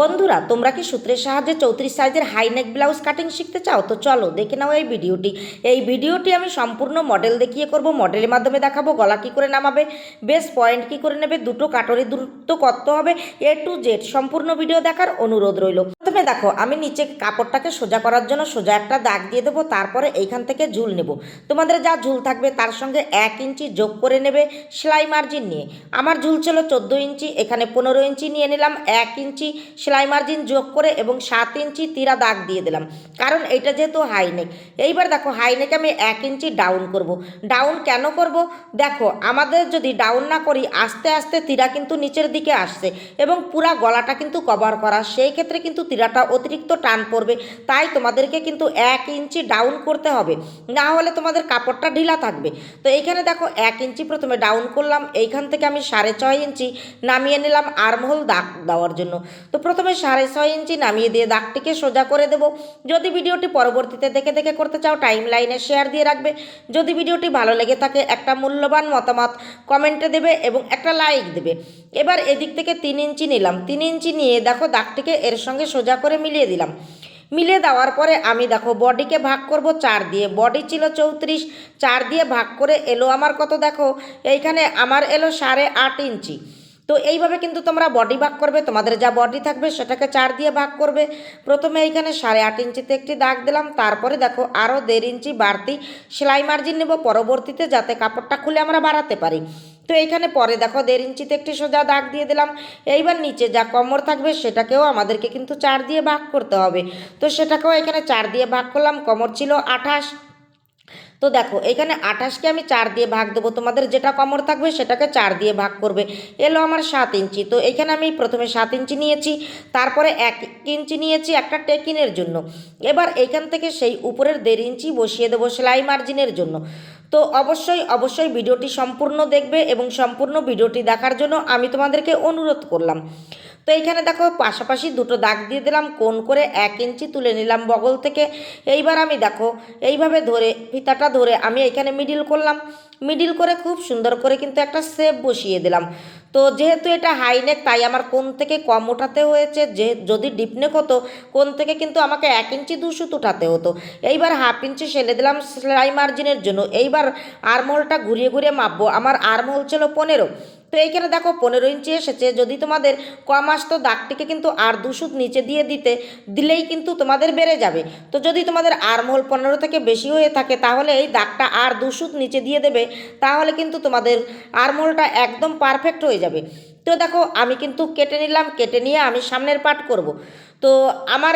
বন্ধুরা, তোমরা কি সূত্রের সাহায্যে চৌত্রিশ সাইজের হাইনেক ব্লাউজ কাটিং শিখতে চাও? তো চলো, দেখে নাও এই ভিডিওটি। এই ভিডিওটি আমি সম্পূর্ণ মডেল দেখিয়ে করব মডেলের মাধ্যমে দেখাবো গলা কী করে নামাবে বেস পয়েন্ট কী করে নেবে, দুটো কাটরি দূরত্ব কত হবে এ টু জেড সম্পূর্ণ ভিডিও দেখার অনুরোধ রইল। প্রথমে দেখো, আমি নিচে কাপড়টাকে সোজা করার জন্য সোজা একটা দাগ দিয়ে দেবো, তারপরে এইখান থেকে ঝুল নেব। তোমাদের যা ঝুল থাকবে, তার সঙ্গে এক ইঞ্চি যোগ করে নেবে সেলাই মার্জিন নিয়ে। আমার ঝুল ছিল চোদ্দ ইঞ্চি, এখানে পনেরো ইঞ্চি নিয়ে নিলাম, এক ইঞ্চি সেলাই মার্জিন যোগ করে এবং সাত ইঞ্চি তীরা দাগ দিয়ে দিলাম। কারণ এটা যেহেতু হাইনেক এইবার দেখো হাইনেক আমি এক ইঞ্চি ডাউন করব। ডাউন কেন করব? দেখো, আমাদের যদি ডাউন না করি, আস্তে আস্তে তীরা কিন্তু নিচের দিকে আসছে এবং পুরা গলাটা কিন্তু কভার করা। সেই ক্ষেত্রে কিন্তু তীরাটা অতিরিক্ত টান পড়বে। তাই তোমাদেরকে কিন্তু এক ইঞ্চি ডাউন করতে হবে। না হলে তোমাদের কাপড়টা ঢিলা থাকবে। তো এইখানে দেখো, এক ইঞ্চি প্রথমে ডাউন করলাম। এইখান থেকে আমি সাড়ে ছয় ইঞ্চি নামিয়ে নিলাম আর্মহোল দাগ দেওয়ার জন্য। তো প্রথমে সাড়ে ছয় ইঞ্চি নামিয়ে দিয়ে দাগটিকে সোজা করে দেব। যদি ভিডিওটি পরবর্তীতে দেখে দেখে করতে চাও টাইম লাইনে শেয়ার দিয়ে রাখবে। যদি ভিডিওটি ভালো লেগে থাকে, একটা মূল্যবান মতামত কমেন্টে দেবে এবং একটা লাইক দেবে। এবার এদিক থেকে তিন ইঞ্চি নিলাম। তিন ইঞ্চি নিয়ে দেখো দাগটিকে এর সঙ্গে সোজা করে মিলিয়ে দিলাম। মিলিয়ে দেওয়ার পরে আমি দেখো বডিকে ভাগ করব চার দিয়ে। বডি ছিল চৌত্রিশ, চার দিয়ে ভাগ করে এলো আমার কত দেখো? এইখানে আমার এলো সাড়ে আট ইঞ্চি। তো এইভাবে কিন্তু তোমরা বডি ভাগ করবে, তোমাদের যা বডি থাকবে সেটাকে চার দিয়ে ভাগ করবে। প্রথমে এইখানে সাড়ে আট ইঞ্চিতে একটি দাগ দিলাম, তারপরে দেখো আরও দেড় ইঞ্চি বাড়তি সেলাই মার্জিন নেব পরবর্তীতে যাতে কাপড়টা খুলে আমরা বাড়াতে পারি। তো এইখানে পরে দেখো দেড় ইঞ্চিতে একটি সোজা দাগ দিয়ে দিলাম, এইবার নিচে যা কমর থাকবে সেটাকেও আমাদেরকে কিন্তু চার দিয়ে ভাগ করতে হবে। তো সেটাকেও এখানে চার দিয়ে ভাগ করলাম, কমর ছিল আঠাশ তো দেখো, এখানে আঠাশকে আমি চার দিয়ে ভাগ দেবো। তোমাদের যেটা কমর থাকবে সেটাকে চার দিয়ে ভাগ করবে। এলো আমার সাত ইঞ্চি। তো এখানে আমি প্রথমে সাত ইঞ্চি নিয়েছি, তারপরে এক ইঞ্চি নিয়েছি একটা টেকিনের জন্য। এবার এইখান থেকে সেই উপরের দেড় ইঞ্চি বসিয়ে দেবো সেলাই মার্জিনের জন্য। তো অবশ্যই অবশ্যই ভিডিওটি সম্পূর্ণ দেখবে এবং সম্পূর্ণ ভিডিওটি দেখার জন্য আমি তোমাদেরকে অনুরোধ করলাম। তো এইখানে দেখো পাশাপাশি দুটো দাগ দিয়ে দিলাম কোন করে এক ইঞ্চি তুলে নিলাম বগল থেকে। এইবার আমি দেখো, এইভাবে ধরে, ফিতাটা ধরে আমি এখানে মিডিল করলাম। মিডিল করে খুব সুন্দর করে কিন্তু একটা সেপ বসিয়ে দিলাম। তো যেহেতু এটা হাইনেক তাই আমার কোন থেকে কম ওঠাতে হয়েছে। যে, যদি ডিপনেক হতো কোন থেকে কিন্তু আমাকে এক ইঞ্চি দুশুত উঠাতে হতো। এইবার হাফ ইঞ্চি সেলে দিলাম সেলাই মার্জিনের জন্য। এইবার আর্মহোলটা ঘুরিয়ে ঘুরিয়ে মাপবো। আমার আর্মহোল ছিল পনেরো তো এইখানে দেখো পনেরো ইঞ্চি এসেছে, যদি তোমাদের কম আসতো দাগটিকে কিন্তু আর দুশুত নিচে দিয়ে দিতে, দিলেই কিন্তু তোমাদের বেড়ে যাবে। তো যদি তোমাদের আর্মহোল পনেরো থেকে বেশি হয়ে থাকে, তাহলে এই দাগটা আর দুশুত নিচে দিয়ে দেবে, তাহলে কিন্তু তোমাদের আর্মহোলটা একদম পারফেক্ট হয়ে যাবে। তো দেখো আমি কিন্তু কেটে নিলাম, কেটে নিয়ে আমি সামনের পার্ট করব। তো আমার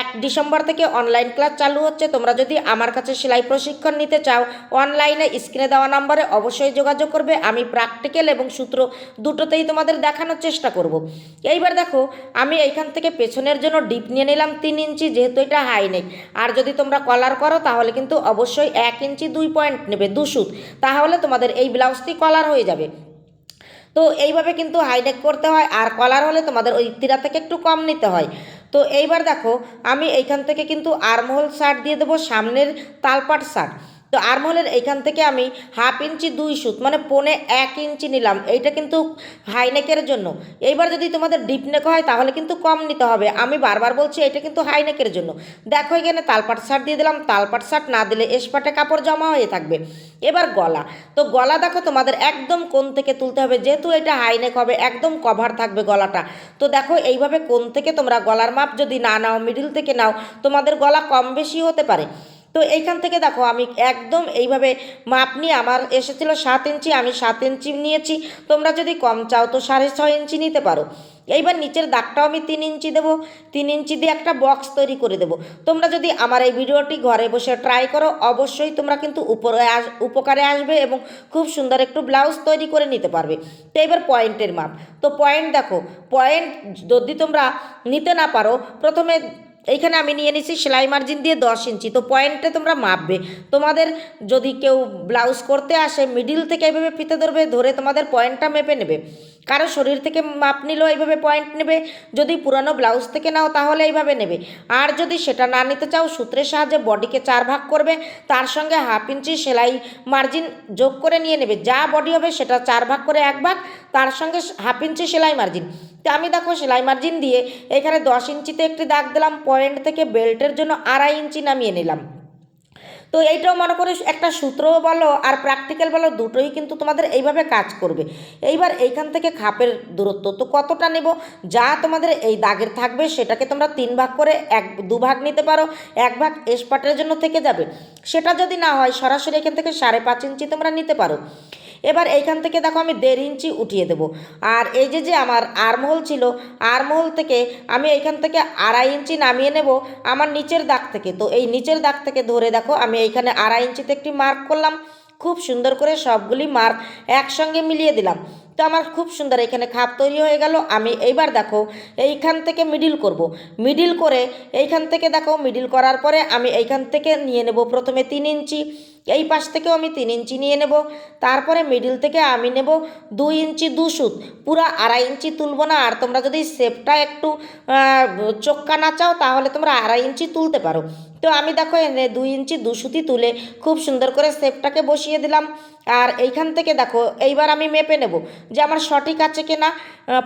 এক ডিসেম্বর থেকে অনলাইন ক্লাস চালু হচ্ছে। তোমরা যদি আমার কাছে সেলাই প্রশিক্ষণ নিতে চাও অনলাইনে স্ক্রিনে দেওয়া নম্বরে অবশ্যই যোগাযোগ করবে। আমি প্র্যাকটিক্যাল এবং সূত্র দুটোতেই তোমাদের দেখানোর চেষ্টা করব। এইবার দেখো, আমি এইখান থেকে পেছনের জন্য ডিপ নিয়ে নিলাম তিন ইঞ্চি, যেহেতু এটা হাই নেক আর যদি তোমরা কলার করো, তাহলে কিন্তু অবশ্যই এক ইঞ্চি দুই পয়েন্ট নেবে দুশুত তাহলে তোমাদের এই ব্লাউজটি কলার হয়ে যাবে। তো এইভাবে কিন্তু হাইনেক করতে হয়, আর কলার হলে তোমাদের ওই তীরা থেকে একটু কম নিতে হয়। তো এইবার দেখো আমি এইখান থেকে কিন্তু আর্মহোল শার্ট দিয়ে দেবো সামনের তালপাট শার্ট তো আর্মহোলের এইখান থেকে আমি হাফ ইঞ্চি দুই সুত মানে পনে এক ইঞ্চি নিলাম। এইটা কিন্তু হাইনেকের জন্য। এইবার যদি তোমাদের ডিপ নেক হয়, তাহলে কিন্তু কম নিতে হবে। আমি বারবার বলছি এটা কিন্তু হাইনেকের জন্য। দেখো এখানে তালপাট শার্ট দিয়ে দিলাম। তালপাট শার্ট না দিলে এসপাটে কাপড় জমা হয়ে থাকবে। এবার গলা। তো গলা দেখো তোমাদের একদম কোন থেকে তুলতে হবে। যেহেতু এটা হাইনেক হবে, একদম কভার থাকবে গলাটা। তো দেখো এইভাবে কোন থেকে তোমরা গলার মাপ যদি না নাও মিডিল থেকে নাও, তোমাদের গলা কম বেশি হতে পারে। তো এইখান থেকে দেখো, আমি একদম এইভাবে মাপ নিয়ে আমার এসেছিল সাত ইঞ্চি, আমি সাত ইঞ্চি নিয়েছি। তোমরা যদি কম চাও তো সাড়ে ছয় ইঞ্চি নিতে পারো। এইবার নিচের দাগটাও আমি তিন ইঞ্চি দেবো। তিন ইঞ্চি দিয়ে একটা বক্স তৈরি করে দেবো। তোমরা যদি আমার এই ভিডিওটি ঘরে বসে ট্রাই করো, অবশ্যই তোমরা কিন্তু উপরে আস, উপকারে আসবে এবং খুব সুন্দর একটু ব্লাউজ তৈরি করে নিতে পারবে। তো এবার পয়েন্টের মাপ। তো পয়েন্ট দেখো পয়েন্ট যদি তোমরা নিতে না পারো, প্রথমে এইখানে আমি নিয়ে নিছি সেলাই মার্জিন দিয়ে দশ ইঞ্চি। তো পয়েন্টে তোমরা মাপবে। তোমাদের যদি কেউ ব্লাউজ করতে আসে মিডিল থেকে এভাবে ফিতে ধরবে, ধরে তোমাদের পয়েন্টটা মেপে নেবে। কারও শরীর থেকে মাপ নিলেও এইভাবে পয়েন্ট নেবে। যদি পুরানো ব্লাউজ থেকে নাও, তাহলে এইভাবে নেবে। আর যদি সেটা না নিতে চাও, সূত্রের সাহায্যে বডিকে চার ভাগ করবে। তার সঙ্গে হাফ ইঞ্চি সেলাই মার্জিন যোগ করে নিয়ে নেবে। যা বডি হবে, সেটা চার ভাগ করে এক ভাগ। তার সঙ্গে হাফ ইঞ্চি সেলাই মার্জিন তো আমি দেখো, সেলাই মার্জিন দিয়ে এখানে দশ ইঞ্চিতে একটি দাগ দিলাম। পয়েন্ট থেকে বেল্টের জন্য আড়াই ইঞ্চি নামিয়ে নিলাম। তো এইটাও মনে করি একটা সূত্র বলো আর প্র্যাকটিক্যাল বলো, দুটোই কিন্তু তোমাদের এইভাবে কাজ করবে। এইবার এইখান থেকে খাপের দূরত্ব, তো কতটা নেব? যা তোমাদের এই দাগের থাকবে সেটাকে তোমরা তিন ভাগ করে এক, দু ভাগ নিতে পারো, এক ভাগ এসপাটের জন্য থেকে যাবে। সেটা যদি না হয় সরাসরি এখান থেকে সাড়ে পাঁচ ইঞ্চি তোমরা নিতে পারো। এবার এইখান থেকে দেখো আমি দেড় ইঞ্চি উঠিয়ে দেবো। আর এই যে যে আমার আর্মহোল ছিল, আর্মহোল থেকে আমি এইখান থেকে আড়াই ইঞ্চি নামিয়ে নেব আমার নিচের দাগ থেকে। তো এই নিচের দাগ থেকে ধরে দেখো আমি এইখানে আড়াই ইঞ্চিতে একটি মার্ক করলাম। খুব সুন্দর করে সবগুলি মার্ক একসঙ্গে মিলিয়ে দিলাম। তো আমার খুব সুন্দর, এখানে খাপ তৈরি হয়ে গেল। আমি এইবার দেখো, এইখান থেকে মিডিল করব। মিডিল করে এইখান থেকে দেখো মিডিল করার পরে আমি এইখান থেকে নিয়ে নেব প্রথমে তিন ইঞ্চি। এই পাশ থেকেও আমি তিন ইঞ্চি নিয়ে নেব। তারপরে মিডিল থেকে আমি নেব দুই ইঞ্চি দু সুত পুরো আড়াই ইঞ্চি তুলব না। আর তোমরা যদি শেপটা একটু চোক্কা না চাও, তাহলে তোমরা আড়াই ইঞ্চি তুলতে পারো। তো আমি দেখো এনে দুই ইঞ্চি দু সুতি তুলে খুব সুন্দর করে শেপটাকে বসিয়ে দিলাম। আর এইখান থেকে দেখো, এইবার আমি মেপে নেব যে আমার সঠিক আছে কিনা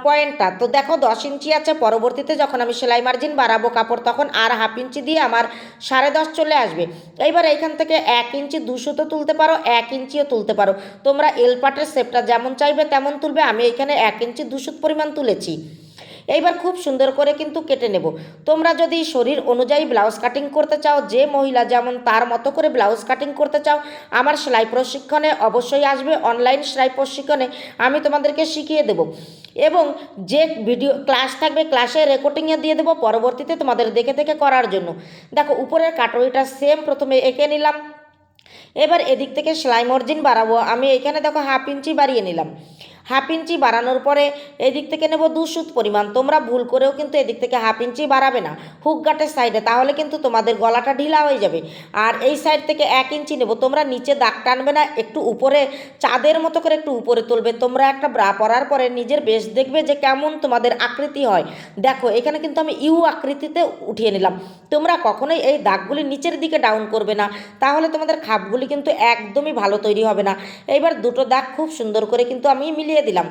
পয়েন্টটা। তো দেখো, দশ ইঞ্চি আছে, পরবর্তীতে যখন আমি সেলাই মার্জিন বাড়াবো কাপড়, তখন আর হাফ ইঞ্চি দিয়ে আমার সাড়ে দশ চলে আসবে। এইবার এইখান থেকে এক ইঞ্চি দুশো তো তুলতে পারো, এক ইঞ্চিও তুলতে পারো। তোমরা এল পাটের শেপটা যেমন চাইবে তেমন তুলবে, আমি এখানে এক ইঞ্চি দুশো পরিমাণ তুলেছি। এইবার খুব সুন্দর করে কিন্তু কেটে নেব। তোমরা যদি শরীর অনুযায়ী ব্লাউজ কাটিং করতে চাও, যে মহিলা যেমন তার মতো করে ব্লাউজ কাটিং করতে চাও, আমার সেলাই প্রশিক্ষণে অবশ্যই আসবে অনলাইন সেলাই প্রশিক্ষণে আমি তোমাদেরকে শিখিয়ে দেব। এবং যে ভিডিও ক্লাস থাকবে ক্লাসে রেকর্ডিংয়ে দিয়ে দেবো, পরবর্তীতে তোমাদের দেখে দেখে করার জন্য। দেখো, উপরের কাটরিটা সেম প্রথমে এঁকে নিলাম। এবার এদিক থেকে সেলাই মার্জিন বাড়াবো। আমি এখানে দেখো হাফ ইঞ্চি বাড়িয়ে নিলাম। হাফ ইঞ্চি বাড়ানোর পরে এদিক থেকে নেব দু সুত পরিমাণ। তোমরা ভুল করেও কিন্তু এদিক থেকে হাফ ইঞ্চি বাড়াবে না। হুক গাটের সাইডে, তাহলে কিন্তু তোমাদের গলাটা ঢিলা হয়ে যাবে। আর এই সাইড থেকে এক ইঞ্চি নেব। তোমরা নিচে দাগ টানবে না, একটু উপরে, চাঁদের মতো করে একটু উপরে তুলবে। তোমরা একটা ব্রা পরার পরে নিজের বেশ দেখবে যে কেমন তোমাদের আকৃতি হয়। দেখো, এখানে কিন্তু আমি ইউ আকৃতিতে উঠিয়ে নিলাম। তোমরা কখনোই এই দাগগুলি নিচের দিকে ডাউন করবে না। তাহলে তোমাদের খাপগুলি কিন্তু একদমই ভালো তৈরি হবে না। এইবার দুটো দাগ খুব সুন্দর করে কিন্তু আমি মিলিয়ে দিলাম।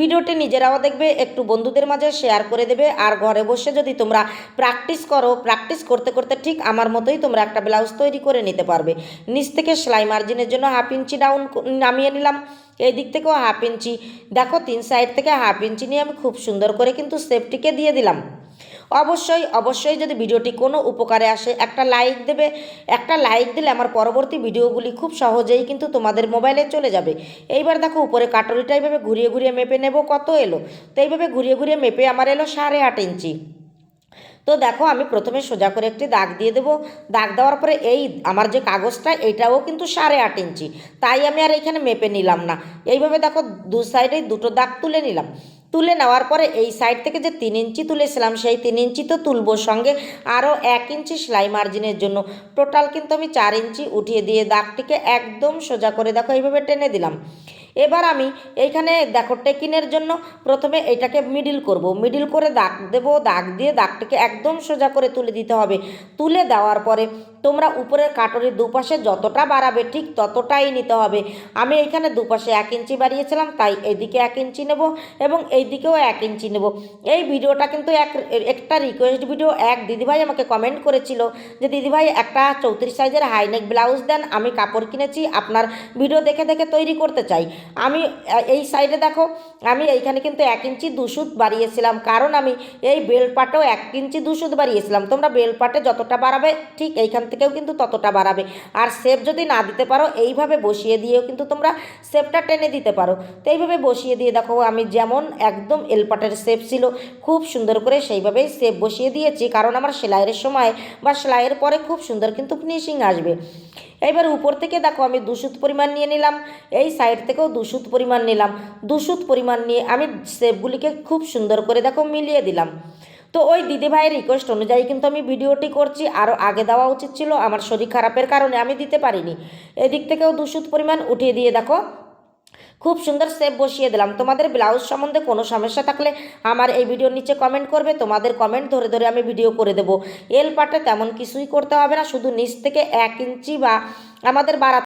ভিডিওটি নিজেরাও দেখবে, একটু বন্ধুদের মাঝে শেয়ার করে দেবে, আর ঘরে বসে যদি তোমরা প্র্যাকটিস করো প্র্যাকটিস করতে করতে ঠিক আমার মতোই তোমরা একটা ব্লাউজ তৈরি করে নিতে পারবে। নিচ থেকে সেলাই মার্জিনের জন্য হাফ ইঞ্চি ডাউন নামিয়ে নিলাম। এই দিক থেকেও হাফ ইঞ্চি। দেখো, তিন সাইড থেকে হাফ ইঞ্চি নিয়ে আমি খুব সুন্দর করে কিন্তু সেফটিকে দিয়ে দিলাম। অবশ্যই অবশ্যই যদি ভিডিওটি কোনো উপকারে আসে, একটা লাইক দেবে। একটা লাইক দিলে আমার পরবর্তী ভিডিওগুলি খুব সহজেই কিন্তু তোমাদের মোবাইলে চলে যাবে। এইবার দেখো, উপরে কাটরিটা এইভাবে ঘুরিয়ে ঘুরিয়ে মেপে নেব কত এলো? তো এইভাবে ঘুরিয়ে ঘুরিয়ে মেপে আমার এলো সাড়ে আট ইঞ্চি। তো দেখো, আমি প্রথমে সোজা করে একটি দাগ দিয়ে দেবো। দাগ দেওয়ার পরে এই আমার যে কাগজটা এইটাও কিন্তু সাড়ে আট ইঞ্চি। তাই আমি আর এখানে মেপে নিলাম না। এইভাবে দেখো, দু সাইডে দুটো দাগ তুলে নিলাম। তুলে নেওয়ার পরে এই সাইড থেকে যে তিন ইঞ্চি তুলেছিলাম, সেই তিন ইঞ্চি তো তুলবো সঙ্গে আরও এক ইঞ্চি সেলাই মার্জিনের জন্য। টোটাল কিন্তু আমি চার ইঞ্চি উঠিয়ে দিয়ে দাগটিকে একদম সোজা করে দেখো, এইভাবে টেনে দিলাম। এবার আমি এইখানে দেখো টেকিনের জন্য প্রথমে এটাকে মিডিল করব। মিডিল করে দাগ দেব, দাগ দিয়ে দাগটাকে একদম সোজা করে তুলে দিতে হবে। তুলে দেওয়ার পরে তোমরা উপরের কাটরের দুপাশে যতটা বাড়াবে ঠিক ততটাই নিতে হবে। আমি এখানে দুপাশে এক ইঞ্চি বাড়িয়েছিলাম, তাই এদিকে এক ইঞ্চি নেব এবং এই দিকেও এক ইঞ্চি নেব। এই ভিডিওটা কিন্তু এক, একটা রিকোয়েস্ট ভিডিও এক দিদিভাই আমাকে কমেন্ট করেছিল যে, দিদিভাই, একটা চৌত্রিশ সাইজের হাইনেক ব্লাউজ দেন, আমি কাপড় কিনেছি, আপনার ভিডিও দেখে দেখে তৈরি করতে চাই। আমি, এই সাইডে দেখো, আমি এইখানে কিন্তু এক ইঞ্চি দুশুত বাড়িয়েছিলাম, কারণ আমি এই বেল পাটেও এক ইঞ্চি দুশুত বাড়িয়েছিলাম। তোমরা বেল পাটে যতটা বাড়াবে ঠিক এইখান থেকেও কিন্তু ততটা বাড়াবে। আর শেপ যদি না দিতে পারো, এইভাবে বসিয়ে দিয়েও কিন্তু তোমরা শেপটা টেনে দিতে পারো। তো এইভাবে বসিয়ে দিয়ে দেখো, আমি যেমন একদম এলপাটের শেপ ছিল, খুব সুন্দর করে সেইভাবেই শেপ বসিয়ে দিয়েছি। কারণ আমার সেলাইয়ের সময় বা সেলাইয়ের পরে খুব সুন্দর কিন্তু ফিনিশিং আসবে। এবার উপর থেকে দেখো, আমি দুশুত পরিমাণ নিয়ে নিলাম। এই সাইড থেকেও দুশুত পরিমাণ নিলাম। দুশুত পরিমাণ নিয়ে আমি শেপগুলিকে খুব সুন্দর করে দেখো মিলিয়ে দিলাম। তো ওই দিদিভাইয়ের রিকোয়েস্ট অনুযায়ী কিন্তু আমি ভিডিওটি করছি আরও আগে দেওয়া উচিত ছিল, আমার শরীর খারাপের কারণে আমি দিতে পারিনি। এদিক থেকেও দুশুত পরিমাণ উঠিয়ে দিয়ে দেখো, খুব সুন্দর শেপ বসিয়ে দিলাম। তোমাদের ব্লাউজ সম্বন্ধে কোনো সমস্যা থাকলে আমার এই ভিডিওর নিচে কমেন্ট করবে, তোমাদের কমেন্ট ধরে ধরে আমি ভিডিও করে দেবো। এল পাটে তেমন কিছুই করতে হবে না, শুধু নিচ থেকে এক ইঞ্চি বা আমাদের বাড়াতে